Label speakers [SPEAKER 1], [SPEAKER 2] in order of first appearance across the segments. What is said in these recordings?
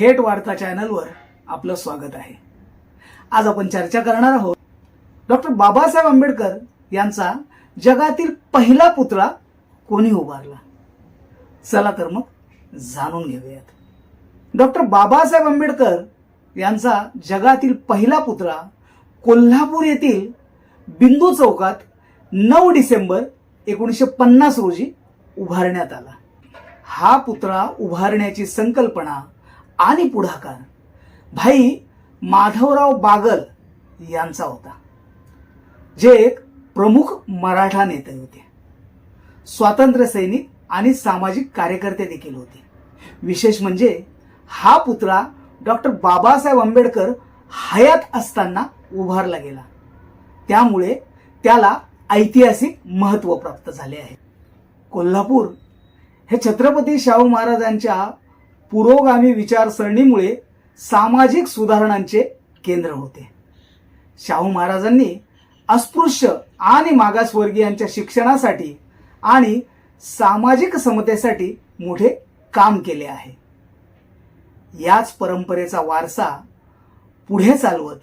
[SPEAKER 1] थेट वार्ता चॅनलवर आपलं स्वागत आहे. आज आपण चर्चा करणार आहोत डॉक्टर बाबासाहेब आंबेडकर यांचा जगातील पहिला पुतळा कोणी उभारला? चला तर मग जाणून घेऊयात. डॉक्टर बाबासाहेब आंबेडकर यांचा जगातील पहिला पुतळा कोल्हापूर येथील बिंदू चौकात नऊ डिसेंबर एकोणीसशे पन्नास रोजी उभारण्यात आला. हा पुतळा उभारण्याची संकल्पना आणि पुढाकार. भाई माधवराव बागल यांचा होता. जे एक प्रमुख मराठा नेते होते. स्वातंत्र्य सैनिक आणि सामाजिक कार्यकर्ते देखील होते. विशेष म्हणजे हा पुतळा डॉक्टर बाबासाहेब आंबेडकर हयात असताना उभारला गेला. त्यामुळे त्याला ऐतिहासिक महत्त्व प्राप्त झाले आहे. कोल्हापूर हे छत्रपती शाहू महाराजांच्या पुरोगामी विचारसरणीमुळे सामाजिक सुधारणांचे केंद्र होते. शाहू महाराजांनी अस्पृश्य आणि मागासवर्गीयांच्या शिक्षणासाठी आणि सामाजिक समतेसाठी मोठे काम केले आहे. याच परंपरेचा वारसा पुढे चालवत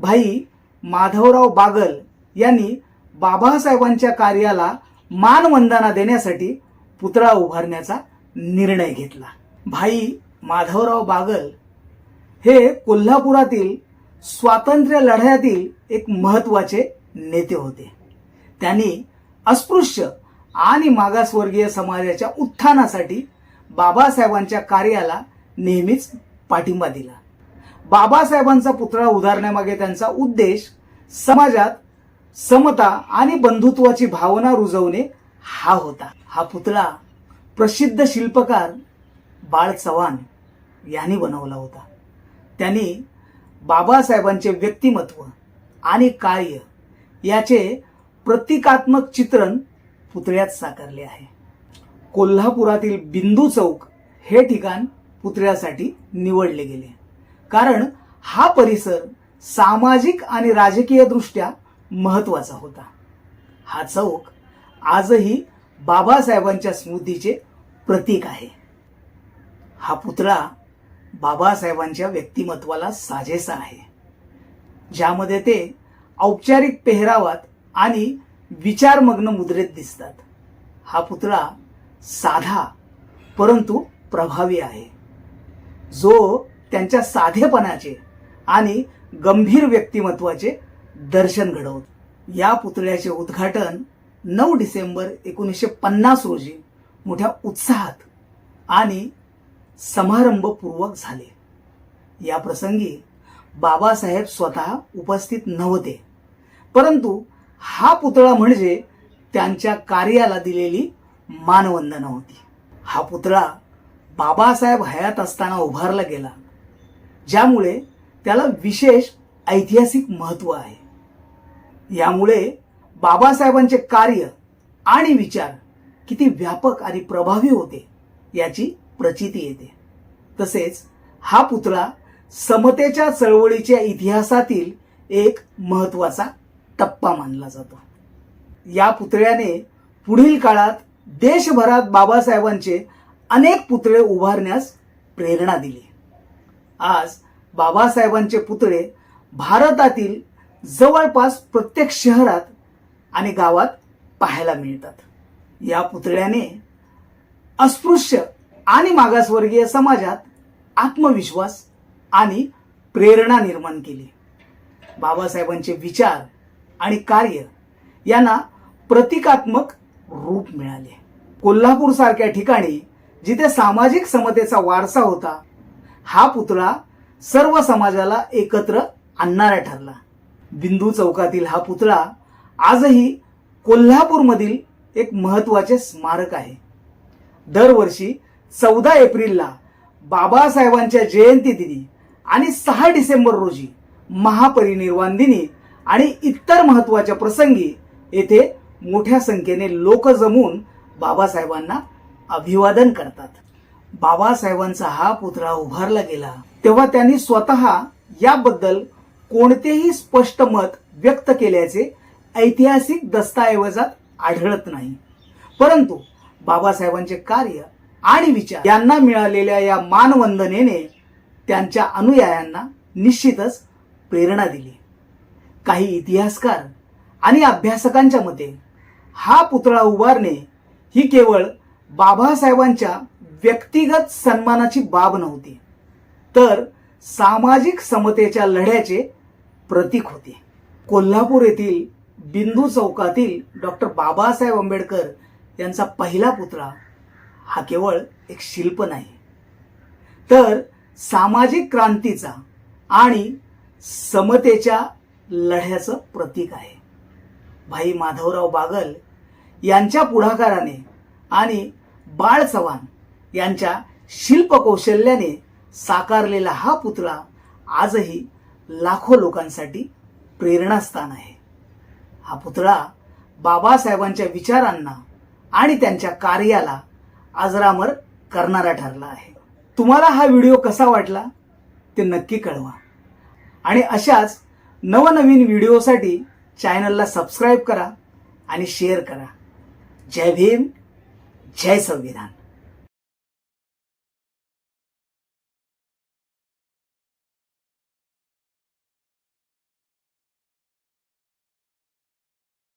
[SPEAKER 1] भाई माधवराव बागल यांनी बाबासाहेबांच्या कार्याला मानवंदना देण्यासाठी पुतळा उभारण्याचा निर्णय घेतला. भाई माधवराव बागल हे कोल्हापुरातील स्वातंत्र्य लढ्यातील एक महत्त्वाचे नेते होते. त्यांनी अस्पृश्य आणि मागासवर्गीय समाजाच्या उत्थानासाठी बाबासाहेबांच्या कार्याला नेहमीच पाठिंबा दिला. बाबासाहेबांचा पुतळा उभारण्यामागे त्यांचा उद्देश समाजात समता आणि बंधुत्वाची भावना रुजवणे हा होता. हा पुतळा प्रसिद्ध शिल्पकार बाळ चव्हाण यांनी बनवला होता. त्यांनी बाबासाहेबांचे व्यक्तिमत्व आणि कार्य याचे प्रतिकात्मक चित्रण पुतळ्यात साकारले आहे. कोल्हापुरातील बिंदू चौक हे ठिकाण पुतळ्यासाठी निवडले गेले. कारण हा परिसर सामाजिक आणि राजकीय दृष्ट्या महत्त्वाचा होता. हा चौक आजही बाबासाहेबांच्या स्मृतीचे प्रतीक आहे. हा पुतळा बाबासाहेबांच्या व्यक्तिमत्वाला साजेसा आहे. ज्यामध्ये ते औपचारिक पेहरावात आणि विचारमग्न मुद्रेत दिसतात. हा पुतळा साधा परंतु प्रभावी आहे. जो त्यांच्या साधेपणाचे आणि गंभीर व्यक्तिमत्वाचे दर्शन घडवतो. या पुतळ्याचे उद्घाटन नऊ डिसेंबर एकोणीसशे पन्नास रोजी मोठ्या उत्साहात आणि समारंभपूर्वक झाले. या प्रसंगी बाबासाहेब स्वतः उपस्थित नव्हते. परंतु हा पुतळा म्हणजे त्यांच्या कार्याला दिलेली मानवंदना होती. हा पुतळा बाबासाहेब हयात असताना उभारला गेला ज्यामुळे त्याला विशेष ऐतिहासिक महत्त्व आहे. यामुळे बाबासाहेबांचे कार्य आणि विचार किती व्यापक आणि प्रभावी होते याची प्रचिती येते. तसेच हा पुतळा समतेच्या चळवळीच्या इतिहासातील एक महत्त्वाचा टप्पा मानला जातो. या पुतळ्याने पुढील काळात देशभरात बाबासाहेबांचे अनेक पुतळे उभारण्यास प्रेरणा दिली. आज बाबासाहेबांचे पुतळे भारतातील जवळपास प्रत्येक शहरात आणि गावात पाहायला मिळतात. या पुतळ्याने अस्पृश्य आणि मागासवर्गीय समाजात आत्मविश्वास आणि प्रेरणा निर्माण केली. बाबासाहेबांचे विचार आणि कार्य यांना प्रतिकात्मक रूप मिळाले. कोल्हापूर सारख्या ठिकाणी जिथे सामाजिक समतेचा वारसा होता हा पुतळा सर्व समाजाला एकत्र आणणारा ठरला. बिंदू चौकातील हा पुतळा आजही कोल्हापूरमधील एक महत्त्वाचे स्मारक आहे. दरवर्षी चौदा एप्रिलला बाबासाहेबांच्या जयंती दिनी आणि सहा डिसेंबर रोजी महापरिनिर्वाण दिनी आणि इतर महत्त्वाच्या प्रसंगी येथे मोठ्या संख्येने लोक जमून बाबासाहेबांना अभिवादन करतात. बाबासाहेबांचा हा पुतळा उभारला गेला. तेव्हा त्यांनी स्वतः याबद्दल कोणतेही स्पष्ट मत व्यक्त केल्याचे ऐतिहासिक दस्तऐवजात आढळत नाही. परंतु बाबासाहेबांचे कार्य आणि विचार. यांना मिळालेल्या या मानवंदनेने त्यांच्या अनुयायांना निश्चितच प्रेरणा दिली. काही इतिहासकार आणि अभ्यासकांच्या मते हा पुतळा उभारणे ही केवळ बाबासाहेबांच्या व्यक्तिगत सन्मानाची बाब नव्हती तर सामाजिक समतेच्या लढ्याचे प्रतीक होते. कोल्हापूर येथील बिंदू चौकातील डॉक्टर बाबासाहेब आंबेडकर यांचा पहिला पुतळा हा केवळ एक शिल्प नाही. तर सामाजिक क्रांतीचा आणि समतेच्या लढ्याचं प्रतीक आहे. भाई माधवराव बागल यांच्या पुढाकाराने आणि बाळ चव्हाण यांच्या शिल्पकौशल्याने साकारलेला हा पुतळा आजही लाखो लोकांसाठी प्रेरणास्थान आहे. हा पुतळा बाबासाहेबांच्या विचारांना आणि त्यांच्या कार्याला आजरामर करणारा ठरला आहे. तुम्हाला हा व्हिडिओ कसा वाटला? ते नक्की कळवा. आणि अशाच नवनवीन व्हिडिओसाठी चॅनलला सबस्क्राईब करा आणि शेअर करा. जय भीम जय संविधान.